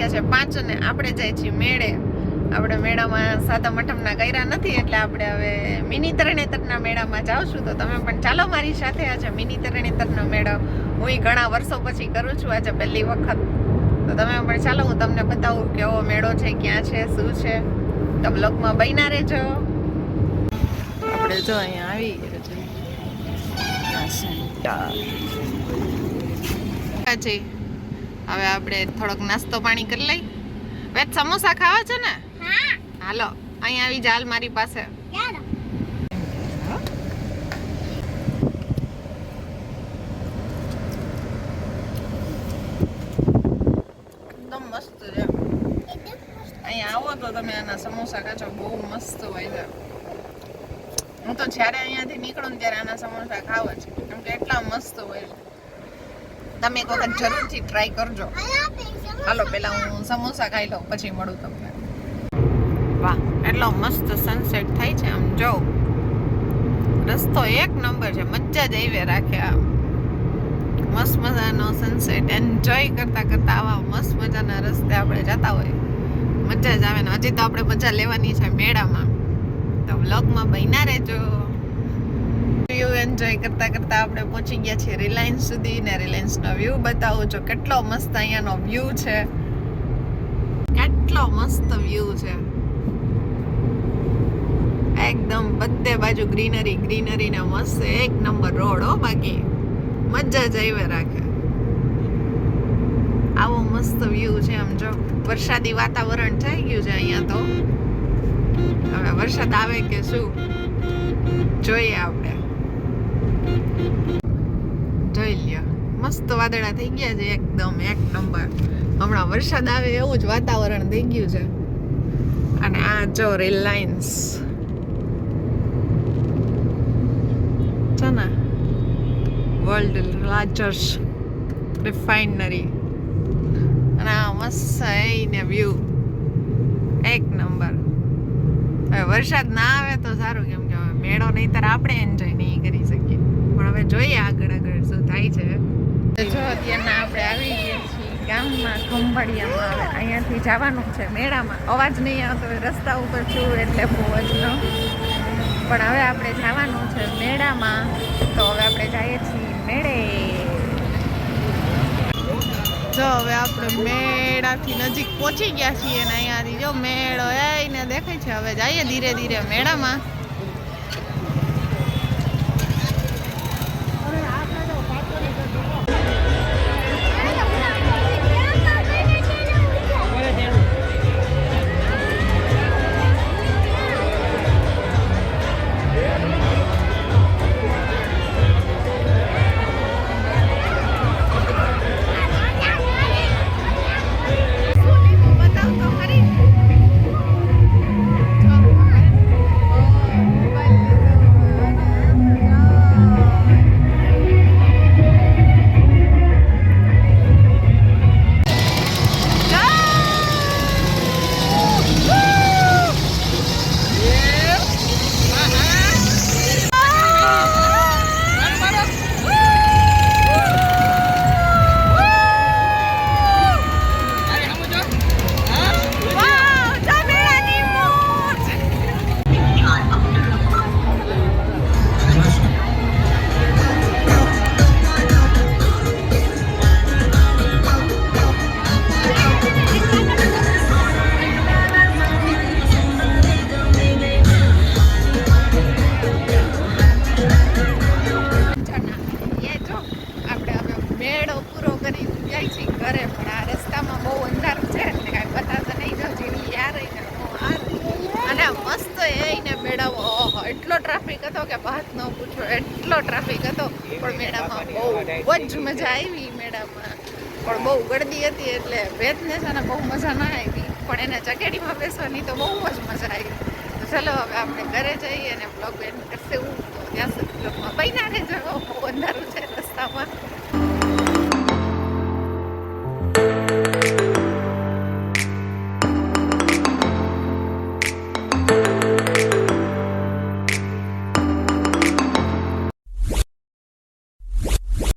થયા છે. પાંચ અને આપણે જાય છીએ મેળે. આપણે મેળામાં સાતમ અઠમના કર્યા નથી એટલે આપણે હવે મિની તરણેતરના મેળામાં જાઉં તો તમે પણ ચાલો મારી સાથે આજે મિની તરણેતરનો મેળો. હું ઘણા વર્ષો પછી કરું છું આજે પહેલી વખત. તો તમે પણ ચાલો હું તમને બતાવું કેવો મેળો છે ક્યાં છે શું છે. તમે લોકમાં બન્યા રહેજો. આપણે જો અહીંયા આવી ગયા છે. હવે આપણે થોડોક નાસ્તો પાણી કરી લઈ. હવે સમોસા ખાવા છે ને? હાલો અહીંયા આવી જાલ મારી પાસે. આવો તો તમે આના સમોસા ખાચો બહુ મસ્ત હોય છે. હું તો જ્યારે અહીંયાથી નીકળું ત્યારે આના સમોસા ખાવ જ. કેમ કે એટલા મસ્ત હોય છે. તમે એક વખત જરૂરથી ટ્રાય કરજો. હાલો, પેલા હું સમોસા ખાઈ લઉં, પછી મળું તમને. વાહ, એટલો મસ્ત સનસેટ થાય છે આમ, જો. રસ્તો એક નંબર છે, મજા જ આવી રાખે આમ. મસ્ત મજાનો સનસેટ એન્જોય કરતા કરતા આવા મસ્ત મજાના રસ્તે આપણે જતા હોય. મજા જ આવે ને, હજી તો આપણે મજા લેવાની છે મેળામાં. તો વ્લોગમાં બન્યા રહેજો. એન્જોય કરતાં કરતાં આપણે પહોંચી ગયા છીએ રિલાયન્સ સુધી ને રિલાયન્સનો વ્યૂ બતાવું જો કેટલો મસ્ત અહીંયાનો વ્યૂ છે. કેટલો મસ્ત વ્યૂ છે. એકદમ બધે બાજુ ગ્રીનરી ગ્રીનરી ને મસ્ત એક નંબર રોડ હો બાકી. મજા જ આવે રાખે. આવો મસ્ત વ્યૂ છે આમ જો. વરસાદી વાતાવરણ થઈ ગયું છે અહીંયા તો. હવે વરસાદ આવે કે શું? જોઈએ આપણે. જોઈ લ્યો. મસ્ત વાદળા થઈ ગયા છે એકદમ, એક નંબર. હમણાં વરસાદ આવે એવું જ વાતાવરણ થઈ ગયું છે. અને આ જો રિલાયન્સ છે ને વર્લ્ડ લાર્જેસ્ટ રિફાઇનરી અને આ મસ્ત ને વ્યૂ એક નંબર. હવે વરસાદ ના આવે તો સારું કેમ કે મેળો નહીતર આપણે એન્જોય નહીં કરી શકીએ પણ હવે જોઈએ આગળ આગળ શું થાય છે. જો અત્યારના આપણે આવી ગયા છીએ ગામમાં ખંભાળિયામાં. અહીંયાથી જવાનું છે મેળામાં. અવાજ નહીં આવતો રસ્તા ઉપર છું એટલે બહુ જ ન. પણ હવે આપણે જવાનું છે મેળામાં. તો હવે આપણે જઈએ છીએ મેળે. જો હવે આપણે મેળાથી નજીક પહોંચી ગયા છીએ ને અહીંયાથી જો મેળો એને દેખાય છે. હવે જઈએ ધીરે ધીરે મેળામાં. હતો કે વાત ન પૂછો એટલો ટ્રાફિક હતો. પણ મેળામાં બહુ જ મજા આવી મેળામાં. પણ બહુ ગળદી હતી એટલે ભેદને અને બહુ મજા ના આવી. પણ એને ચકેડીમાં બેસવાની તો બહુ જ મજા આવી. તો ચલો હવે આપણે ઘરે જઈએ અને બ્લોગ એન્ડ કરશે. હું તો ત્યાં સુધી બ્લોગમાં બન્યા રહેજો.